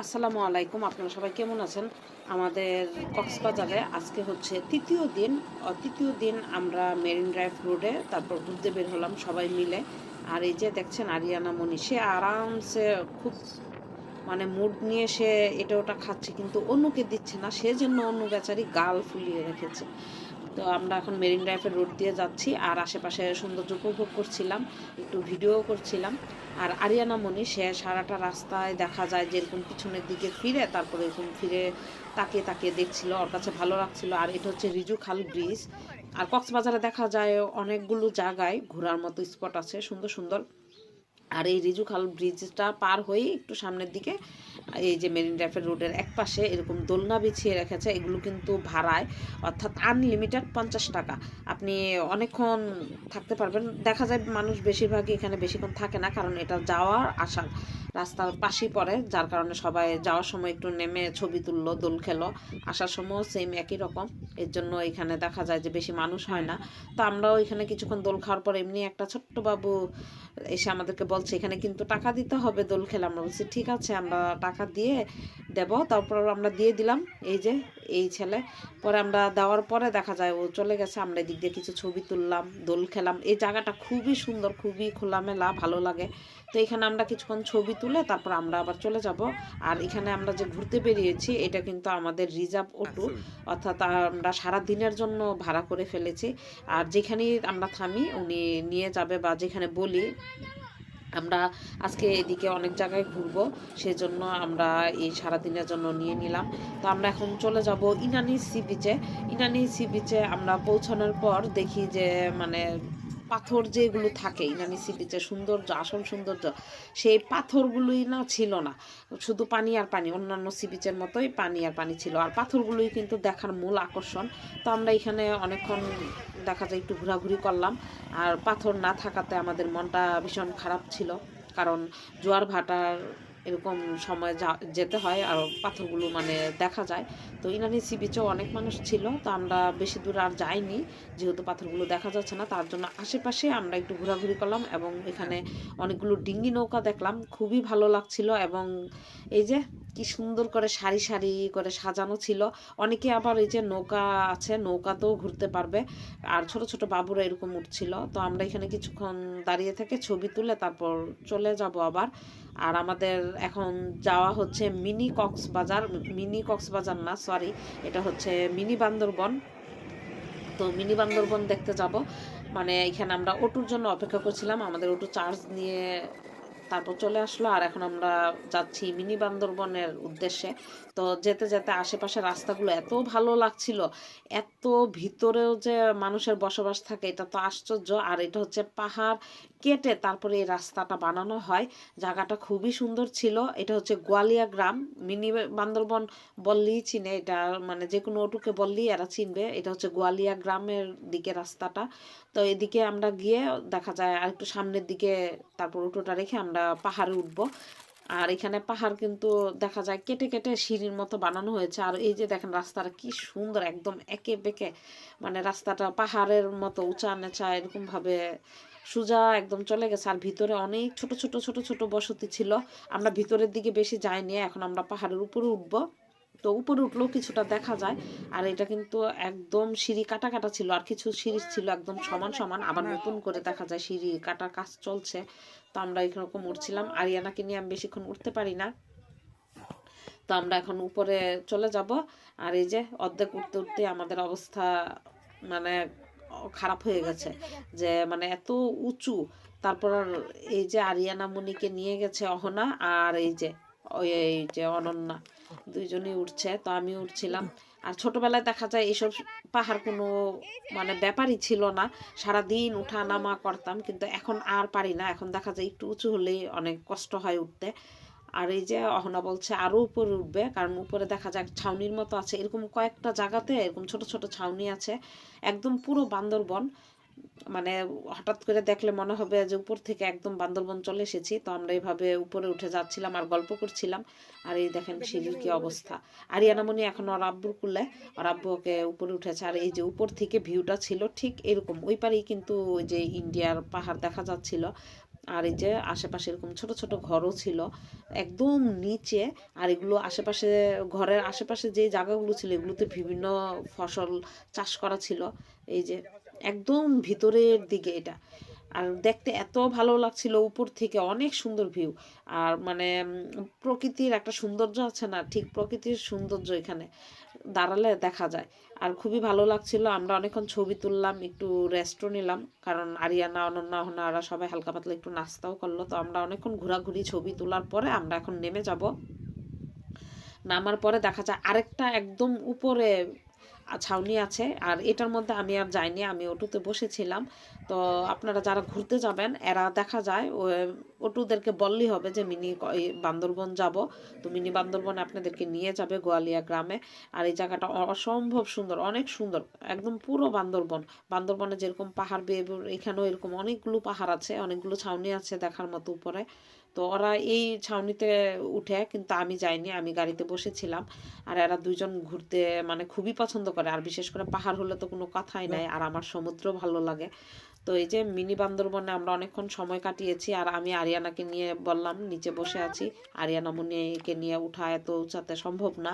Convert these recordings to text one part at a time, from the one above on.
আসসালামু আলাইকুম, আপনারা সবাই কেমন আছেন? আমাদের কক্সবাজারে আজকে হচ্ছে তৃতীয় দিন তৃতীয় দিন আমরা মেরিন ড্রাইভ রোডে তারপর ঘুরতে বের হলাম সবাই মিলে। আর এই যে দেখছেন আরিয়ানা মনি, সে আরামসে খুব মানে মুড নিয়ে সে এটা ওটা খাচ্ছে, কিন্তু অন্যকে দিচ্ছে না সেজন্য অন্য বেচারি গাল ফুলিয়ে রেখেছে। তো আমরা এখন মেরিন ড্রাইভের রোড দিয়ে যাচ্ছি, আর আশেপাশে সৌন্দর্য উপভোগ করছিলাম, একটু ভিডিও করছিলাম। আর আরিয়ানা মনি, সে সারাটা রাস্তায় দেখা যায় যে এরকম পিছনের দিকে ফিরে, তারপরে এরকম ফিরে তাকে তাকে দেখছিল, ওর কাছে ভালো লাগছিল। আর এটা হচ্ছে রিজু খাল ব্রিজ। আর কক্সবাজারে দেখা যায় অনেকগুলো জায়গায় ঘোরার মতো স্পট আছে, সুন্দর সুন্দর। আর এই রিজু খাল ব্রিজটা পার হয়ে একটু সামনের দিকে, এই যে মেরিন ড্রাইভের রোডের এক পাশে এরকম দোলনা বিছিয়ে রেখেছে, এগুলো কিন্তু ভাড়ায়, অর্থাৎ আনলিমিটেড পঞ্চাশ টাকা। আপনি অনেকক্ষণ থাকতে পারবেন, দেখা যায় মানুষ বেশিরভাগই এখানে বেশিক্ষণ থাকে না, কারণ এটা যাওয়ার আসার রাস্তার পাশেই পড়ে, যার কারণে সবাই যাওয়ার সময় একটু নেমে ছবি তুললো, দোল খেলো, আসার সময় সেম একই রকম। এর জন্য এখানে দেখা যায় যে বেশি মানুষ হয় না। তো আমরাও এখানে কিছুক্ষণ দোল খাওয়ার পর এমনি একটা ছোট্ট বাবু এসে আমাদেরকে বলছে, এখানে কিন্তু টাকা দিতে হবে দোল খেলা। আমরা বলছি, ঠিক আছে, আমরা টাকা দিয়ে দেব, তারপর আমরা দিয়ে দিলাম এই যে এই ছেলে। পরে আমরা দেওয়ার পরে দেখা যায় ও চলে গেছে, আমরা এদিক দিয়ে কিছু ছবি তুললাম, দোল খেলাম। এই জায়গাটা খুবই সুন্দর, খুবই খোলামেলা, ভালো লাগে। তো এখানে আমরা কিছুক্ষণ ছবি তুলে তারপর আমরা আবার চলে যাব। আর এখানে আমরা যে ঘুরতে বেরিয়েছি, এটা কিন্তু আমাদের রিজার্ভ অটো, অর্থাৎ আমরা সারা দিনের জন্য ভাড়া করে ফেলেছি। আর যেখানেই আমরা থামি, উনি নিয়ে যাবে বা যেখানে বলি আমরা আজকে এদিকে অনেক জায়গায় ঘুরবো, সেজন্য আমরা এই সারাদিনের জন্য নিয়ে নিলাম। তো আমরা এখন চলে যাব ইনানি সি বিচে ইনানি সি বিচে আমরা পৌঁছানোর পর দেখি যে মানে পাথর যেগুলো থাকে, ইনানি সি বিচে সৌন্দর্য, আসল সৌন্দর্য, সেই পাথরগুলোই না ছিল না। শুধু পানি আর পানি, অন্যান্য সি বিচের মতোই পানি আর পানি ছিল। আর পাথরগুলোই কিন্তু দেখার মূল আকর্ষণ। তো আমরা এখানে অনেকক্ষণ দেখা যায় একটু ঘোরাঘুরি করলাম। আর পাথর না থাকাতে আমাদের মনটা ভীষণ খারাপ ছিল। কারণ জোয়ার ভাটার এরকম সময় যেতে হয় আর পাথরগুলো মানে দেখা যায়। তো ইনানি সি বিচেও অনেক মানুষ ছিল, তো আমরা বেশি দূর আর যাইনি, যেহেতু পাথরগুলো দেখা যাচ্ছে না, তার জন্য আশেপাশে আমরা একটু ঘোরাঘুরি করলাম এবং এখানে অনেকগুলো ডিঙ্গি নৌকা দেখলাম, খুবই ভালো লাগছিল এবং এই যে কি সুন্দর করে সারি সারি করে সাজানো ছিল। অনেকে আবার এই যে নৌকা আছে, নৌকাতেও ঘুরতে পারবে, আর ছোট ছোট বাবুরা এরকম উঠছিল। তো আমরা এখানে কিছুক্ষণ দাঁড়িয়ে থেকে ছবি তুলে তারপর চলে যাব আবার। আর আমাদের এখন যাওয়া হচ্ছে মিনি কক্সবাজার মিনি কক্সবাজার না সরি এটা হচ্ছে মিনি বান্দরবন। তো মিনি বান্দরবন দেখতে যাব। মানে এখানে আমরা অটোর জন্য অপেক্ষা করছিলাম, আমাদের অটো চার্জ নিয়ে তারপর চলে আসলো, আর এখন আমরা যাচ্ছি মিনি বান্দরবনের উদ্দেশ্যে। তো যেতে যেতে আশেপাশে রাস্তাগুলো এত ভালো লাগছিল, এত ভিতরেও যে মানুষের বসবাস থাকে, এটা তো আশ্চর্য। আর এটা হচ্ছে পাহাড় কেটে তারপরে এই রাস্তাটা বানানো হয়। জায়গাটা খুবই সুন্দর ছিল। এটা হচ্ছে গোয়ালিয়া গ্রাম। মিনি বান্দরবন বললেই চিনে এটা মানে যে কোনো অটুকে বললেই এরা চিনবে। এটা হচ্ছে গোয়ালিয়া গ্রামের দিকে রাস্তাটা। তো এদিকে আমরা গিয়ে দেখা যায় আর একটু সামনের দিকে তারপর অটোটা রেখে আমরা পাহাড়ে উঠবো। আর এখানে পাহাড় কিন্তু দেখা যায় কেটে কেটে সিঁড়ির মতো বানানো হয়েছে। আর এই যে দেখেন রাস্তাটা কি সুন্দর, একদম একে বেঁকে মানে রাস্তাটা পাহাড়ের মতো উঁচা নেচা এরকম ভাবে সোজা একদম চলে গেছে। আর ভিতরে অনেক ছোট ছোট ছোট ছোট বসতি ছিল। আমরা ভিতরের দিকে বেশি যাইনি, এখন আমরা পাহাড়ের উপরে উঠবো। তো উপরে উঠলেও কিছুটা দেখা যায়। আর এটা কিন্তু একদম সিঁড়ি কাটা কাটা ছিল, আর কিছু সিঁড়ি ছিল একদম সমান সমান, আবার নতুন করে দেখা যায় সিঁড়ি কাটার কাজ চলছে। তো আমরা এরকম উঠছিলাম, আরিয়ানাকে নিয়ে আমি বেশিক্ষণ উঠতে পারি না। তো আমরা এখন উপরে চলে যাব, আর এই যে অর্ধেক উঠতে উঠতে আমাদের অবস্থা মানে খারাপ হয়ে গেছে। যে মানে এত উঁচু, তারপর এই যে আরিয়ানা মুনিকে নিয়ে গেছে অহনা, আর এই যে ওই যে অনন্যা। দুইজনই উঠছে তো আমি উঠছিলাম আর ছোটবেলায় দেখা যায় এইসব পাহাড় কোনো মানে ব্যাপারই ছিল না। সারাদিন উঠা নামা করতাম, কিন্তু এখন আর পারি না। এখন দেখা যায় একটু উঁচু হলেই অনেক কষ্ট হয় উঠতে। আর এই যে অহনা বলছে আরও উপরে উঠবে, কারণ উপরে দেখা যায় ছাউনির মতো আছে। এরকম কয়েকটা জায়গাতে এরকম ছোট ছোট ছাউনি আছে, একদম পুরো বান্দরবন। মানে হঠাৎ করে দেখলে মনে হবে যে উপর থেকে একদম বান্দরবন চলে এসেছি তো আমরা এইভাবে উপরে উঠে যাচ্ছিলাম আর গল্প করছিলাম। আর এই দেখেন সিঁড়ির কি অবস্থা। আরিয়ানামণি এখন ওর আব্বুর কুলে ওর আব্বু ওকে উপরে উঠেছে। আর এই যে উপর থেকে ভিউটা ছিল ঠিক এরকম ওই পারেই কিন্তু ওই যে ইন্ডিয়ার পাহাড় দেখা যাচ্ছিল। আর এই যে আশেপাশে এরকম ছোট ছোট ঘরও ছিল একদম নিচে। আর এগুলো আশেপাশে ঘরের আশেপাশে যে জায়গাগুলো ছিল এগুলোতে বিভিন্ন ফসল চাষ করা ছিল। এই যে একদম ভিতরের দিকে এটা। আর দেখতে এত ভালো লাগছিল উপর থেকে, অনেক সুন্দর ভিউ আর মানে প্রকৃতির একটা সৌন্দর্য আছে না, ঠিক প্রকৃতির সৌন্দর্য এখানে দাঁড়ালে দেখা যায়। আর খুবই ভালো লাগছিল, আমরা অনেকক্ষণ ছবি তুললাম, একটু রেস্টও নিলাম। কারণ আরিয়ানা, অনন্যা অহনারা সবাই হালকা পাতলা একটু নাস্তাও করল। তো আমরা অনেকক্ষণ ঘোরাঘুরি, ছবি তোলার পরে আমরা এখন নেমে যাব। নামার পরে দেখা যায় আরেকটা একদম উপরে ছাউনি আছে। আর এটার মধ্যে আমি আর যাইনি, আমি অটোতে বসেছিলাম। তো আপনারা যারা ঘুরতে যাবেন, এরা দেখা যায় অটোদেরকে বললেই হবে যে, মিনি বান্দরবন যাব। তো মিনি বান্দরবন আপনাদেরকে নিয়ে যাবে গোয়ালিয়া গ্রামে। আর এই জায়গাটা অসম্ভব সুন্দর, অনেক সুন্দর, একদম পুরো বান্দরবন। বান্দরবনে যেরকম পাহাড় বেয়ে- এখানেও এরকম অনেকগুলো পাহাড় আছে, অনেকগুলো ছাউনি আছে দেখার মতো উপরে। তো ওরা এই ছাউনিতে উঠে কিন্তু আমি যাইনি, আমি গাড়িতে বসেছিলাম। আর এরা দুজন ঘুরতে মানে খুবই পছন্দ করে। আর বিশেষ করে পাহাড় হলে তো কোনো কথাই নাই, আর আমার সমুদ্র ভালো লাগে। তো এই যে মিনি বান্দরবনে আমরা অনেকক্ষণ সময় কাটিয়েছি, আর আমি আরিয়ানাকে নিয়ে বললাম, নিচে বসে আছি। আরিয়ানা মুনিকে নিয়ে উঠা এত উঁচাতে সম্ভব না।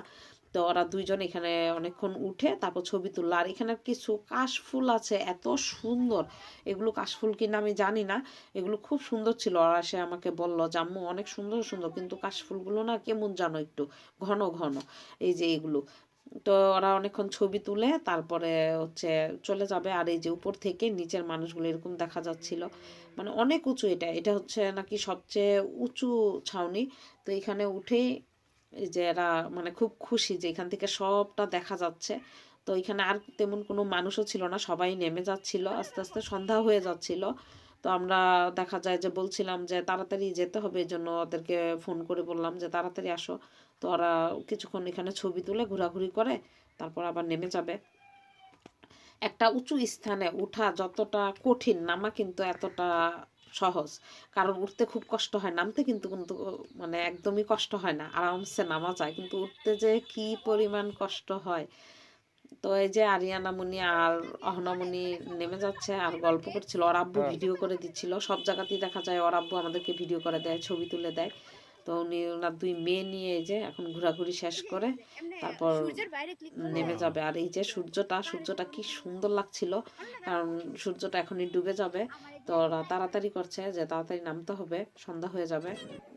তো ওরা দুইজন এখানে অনেকক্ষণ উঠে তারপর ছবি তুললো। আর এখানে কিছু কাশফুল আছে, এত সুন্দর। এগুলো কাশফুল কিনা আমি জানি না, এগুলো খুব সুন্দর ছিল। ওরা সে আমাকে বলল, জাম্মু, অনেক সুন্দর সুন্দর। কিন্তু কাশফুলগুলো না কেমন জানো একটু, ঘন ঘন। এই যে এগুলো। তো ওরা অনেকক্ষণ ছবি তুলে তারপরে হচ্ছে চলে যাবে। আর এই যে উপর থেকে নিচের মানুষগুলো এরকম দেখা যাচ্ছিল। মানে অনেক উঁচু এটা। এটা হচ্ছে নাকি সবচেয়ে উঁচু ছাউনি। তো এখানে উঠেই এই যে এরা মানে খুব খুশি যে এখান থেকে সবটা দেখা যাচ্ছে। তো এখানে আর তেমন কোনো মানুষও ছিল না, সবাই নেমে যাচ্ছিল, আস্তে আস্তে সন্ধ্যা হয়ে যাচ্ছিল। তো আমরা দেখা যায় যে বলছিলাম যে তাড়াতাড়ি যেতে হবে এই জন্য ওদেরকে ফোন করে বললাম যে তাড়াতাড়ি আসো। তো ওরা কিছুক্ষণ এখানে ছবি তুলে ঘোরাঘুরি করে, তারপর আবার নেমে যাবে। একটা উঁচু স্থানে ওঠা যতটা কঠিন, নামা কিন্তু এতটা সহজ। কারণ উঠতে খুব কষ্ট হয় নামতে কিন্তু কিন্তু মানে একদমই কষ্ট হয় না আরামসে নামা যায়। কিন্তু উঠতে যে কি পরিমাণ কষ্ট হয়। তো এই যে আরিয়ানা মুনি আর অহনামণি নেমে যাচ্ছে আর গল্প করছিল ওর আব্বু ভিডিও করে দিচ্ছিল। সব জায়গাতেই দেখা যায় ওর আব্বু আমাদেরকে ভিডিও করে দেয় ছবি তুলে দেয়। তো উনি ওনার দুই মেয়ে নিয়ে এই যে এখন ঘোরাঘুরি শেষ করে তারপর নেমে যাবে। আর এই যে সূর্যটা সূর্যটা কি সুন্দর লাগছিল। কারণ সূর্যটা এখনই ডুবে যাবে। তো ওরা তাড়াতাড়ি করছে যে তাড়াতাড়ি নামতে হবে সন্ধ্যা হয়ে যাবে।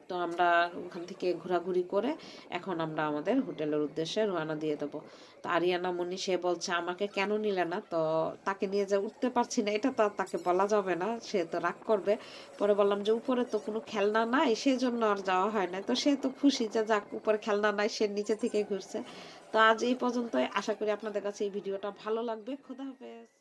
তো আমরা ওখান থেকে ঘোরাঘুরি করে এখন আমরা আমাদের হোটেলের উদ্দেশ্যে রওনা দিয়ে দেবো। তো আরিয়ানা মনি সে বলছে আমাকে কেন নিলে না? তো তাকে নিয়ে যে উঠতে পারছি না এটা তো তাকে বলা যাবে না। সে তো রাগ করবে। পরে বললাম যে উপরে তো কোনো খেলনা নাই সেজন্য আর যাওয়া হয় না। তো সে তো খুশি যে যাক উপরে খেলনা নাই সে নিচে থেকে ঘুরছে। তো আজ এই পর্যন্তই। আশা করি আপনাদের কাছে এই ভিডিওটা ভালো লাগবে। খোদা হাফেজ।